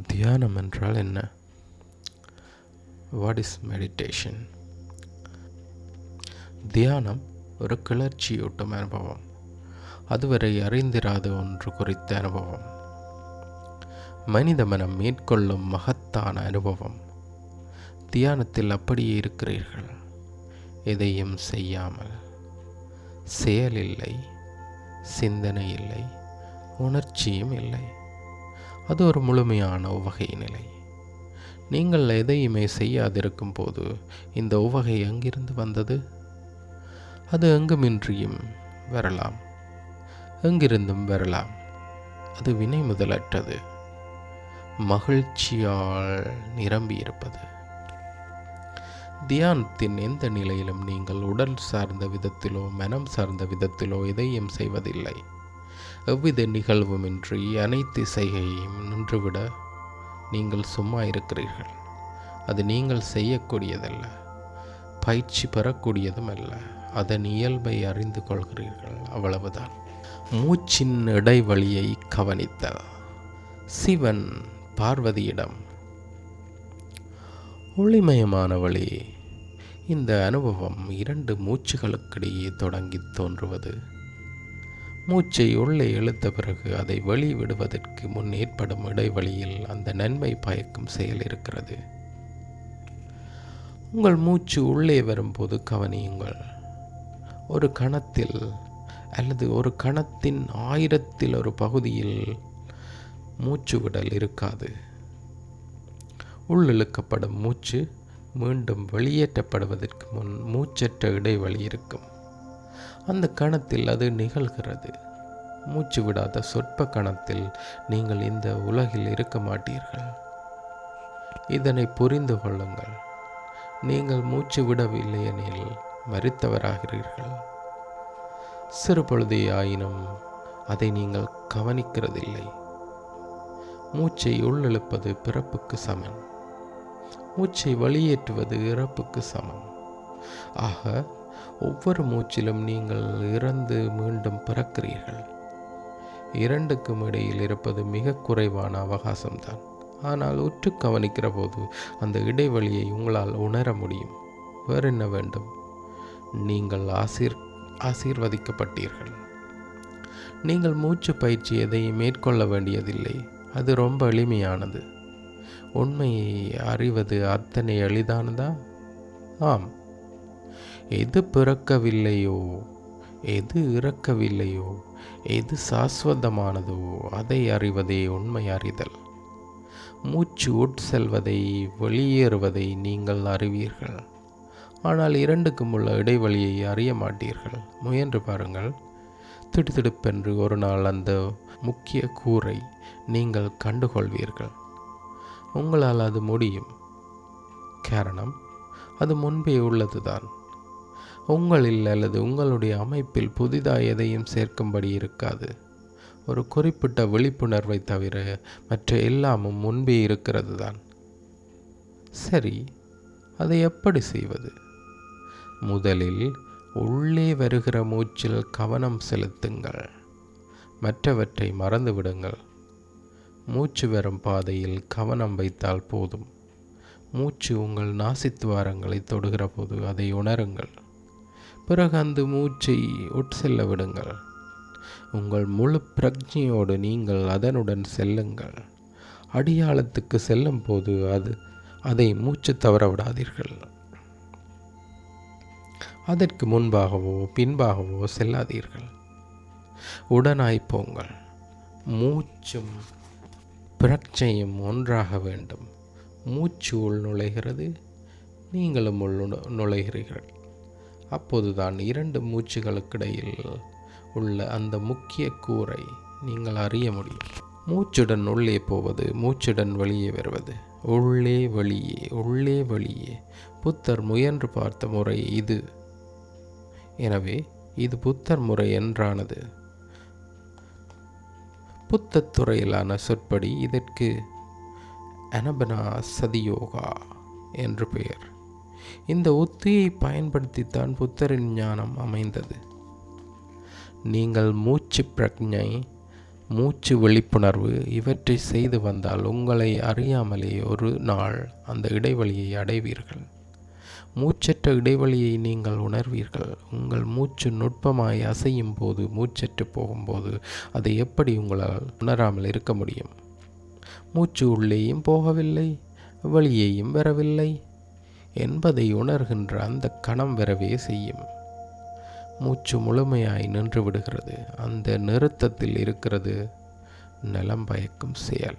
தியானம் என்றால் என்ன? வாட் இஸ் மெடிடேஷன் தியானம் ஒரு கிளர்ச்சியூட்டும் அனுபவம். அதுவரை அறிந்திராத ஒன்று குறித்த அனுபவம். மனித மனம் மேற்கொள்ளும் மகத்தான அனுபவம். தியானத்தில் அப்படியே இருக்கிறீர்கள். எதையும் செய்யாமல். செயல் இல்லை சிந்தனை இல்லை உணர்ச்சியும் இல்லை. அது ஒரு முழுமையான உவகை நிலை. நீங்கள் எதையுமே செய்யாதிருக்கும் போது இந்த உவகை எங்கிருந்து வந்தது? அது எங்குமின்றியும் வரலாம். எங்கிருந்தும் வரலாம். அது வினை முதலற்றது. மகிழ்ச்சியால் நிரம்பியிருப்பது. தியானத்தின் எந்த நிலையிலும் நீங்கள் உடல் சார்ந்த விதத்திலோ மனம் சார்ந்த விதத்திலோ எதையும் செய்வதில்லை. எவ்வித நிகழ்வுமின்றி அனைத்து செய்கையையும் நின்றுவிட நீங்கள் சும்மா இருக்கிறீர்கள். அது நீங்கள் செய்யக்கூடியதல்ல. பயிற்சி பெறக்கூடியதும் அல்ல. அதன் இயல்பை அறிந்து கொள்கிறீர்கள். அவ்வளவுதான். மூச்சின் இடைவெளியை கவனித்த சிவன் பார்வதியிடம் ஒளிமயமான வழி இந்த அனுபவம் இரண்டு மூச்சுகளுக்கிடையே தொடங்கி தோன்றுவது மூச்சை உள்ளே இழுத்த பிறகு அதை வெளிவிடுவதற்கு முன் ஏற்படும் இடைவெளியில் அந்த நன்மை பயக்கும் செயல் இருக்கிறது. உங்கள் மூச்சு உள்ளே வரும்போது கவனியுங்கள். ஒரு கணத்தில் அல்லது ஒரு கணத்தின் ஆயிரத்தில் ஒரு பகுதியில் மூச்சு விடல் இருக்காது. உள்ளிழுக்கப்படும் மூச்சு மீண்டும் வெளியேற்றப்படுவதற்கு முன் மூச்சற்ற இடைவெளி இருக்கும். அந்த கணத்தில் அது நிகழ்கிறது. மூச்சு விடாத சொற்ப கணத்தில் நீங்கள் இந்த உலகில் இருக்க மாட்டீர்கள். இதனை புரிந்து கொள்ளுங்கள். நீங்கள் மூச்சு விடவில்லை எனில் மறித்தவராகிறீர்கள். சிறு பொழுதே ஆயினும் அதை நீங்கள் கவனிக்கிறதில்லை. மூச்சை உள்ளிழுப்பது பிறப்புக்கு சமன். மூச்சை வெளியேற்றுவது இறப்புக்கு சமம் ஆக ஒவ்வொரு மூச்சிலும் நீங்கள் இறந்து மீண்டும் பிறக்கிறீர்கள். இரண்டுக்கும் இடையில் இருப்பது மிக குறைவான அவகாசம்தான். ஆனால் உற்று கவனிக்கிற போது அந்த இடைவெளியை உங்களால் உணர முடியும். வேறு என்ன வேண்டும்? நீங்கள் ஆசீர் ஆசீர்வதிக்கப்பட்டீர்கள். நீங்கள் மூச்சு பயிற்சி எதையும் மேற்கொள்ள வேண்டியதில்லை. அது ரொம்ப எளிமையானது. உண்மையை அறிவது அத்தனை எளிதானதா? ஆம். எது பிறக்கவில்லையோ எது இறக்கவில்லையோ எது சாஸ்வதமானதோ அதை அறிவதே உண்மை அறிதல். மூச்சு உட்செல்வதை வெளியேறுவதை நீங்கள் அறிவீர்கள். ஆனால் இரண்டுக்கும் உள்ள இடைவெளியை அறிய மாட்டீர்கள். முயன்று பாருங்கள். திடுதிடுப்பென்று ஒரு நாள் அந்த முக்கிய கூரை நீங்கள் கண்டுகொள்வீர்கள். உங்களால் அது முடியும். காரணம் அது முன்பே உள்ளதுதான். உங்களில் அல்லது உங்களுடைய அமைப்பில் புதிதாக எதையும் சேர்க்கும்படி இருக்காது. ஒரு குறிப்பிட்ட விழிப்புணர்வை தவிர மற்ற எல்லாமும் முன்பே இருக்கிறது தான் சரி அதை எப்படி செய்வது? முதலில் உள்ளே வருகிற மூச்சில் கவனம் செலுத்துங்கள். மற்றவற்றை மறந்துவிடுங்கள். மூச்சு வரும் பாதையில் கவனம் வைத்தால் போதும். மூச்சு உங்கள் நாசித்துவாரங்களை தொடுகிற போது அதை உணருங்கள். பிறகு அந்த மூச்சை உட்செல்ல விடுங்கள். உங்கள் முழு பிரஜையோடு நீங்கள் அதனுடன் செல்லுங்கள். அடியாளத்துக்கு செல்லும் போது அது அதை மூச்சு தவற விடாதீர்கள். அதற்கு முன்பாகவோ பின்பாகவோ செல்லாதீர்கள். உடனாய் போங்கள். மூச்சும் பிரச்சையும் ஒன்றாக வேண்டும். மூச்சு உள் நுழைகிறது நீங்களும் உள் நுழைகிறீர்கள். அப்போதுதான் இரண்டு மூச்சுகளுக்கிடையில் உள்ள அந்த முக்கிய கூரை நீங்கள் அறிய முடியும். மூச்சுடன் உள்ளே போவது மூச்சுடன் வெளியே வருவது. உள்ளே வெளியே உள்ளே வெளியே. புத்தர் முயன்று பார்த்த முறை இது. எனவே இது புத்தர் முறை என்றானது. புத்தத்துறையிலான சொற்படி இதற்கு அனபனா சதியோகா என்று பெயர். இந்த உத்தியை பயன்படுத்தித்தான் புத்தரின் ஞானம் அமைந்தது. நீங்கள் மூச்சு பிரக்ஞை மூச்சு விழிப்புணர்வு இவற்றை செய்து வந்தால் உங்களை அறியாமலே ஒரு நாள் அந்த இடைவெளியை அடைவீர்கள். மூச்சற்ற இடைவெளியை நீங்கள் உணர்வீர்கள். உங்கள் மூச்சு நுட்பமாய் அசையும் போது மூச்சற்று போகும்போது அதை எப்படி உங்களால் உணராமல் இருக்க முடியும்? மூச்சு உள்ளேயும் போகவில்லை வெளியேயும் வரவில்லை. என்பதை உணர்கின்ற அந்த கணம் வரவே செய்யும். மூச்சு முழுமையாய் நின்று விடுகிறது. அந்த நிறுத்தத்தில் இருக்கிறது நலம் பயக்கும் செயல்.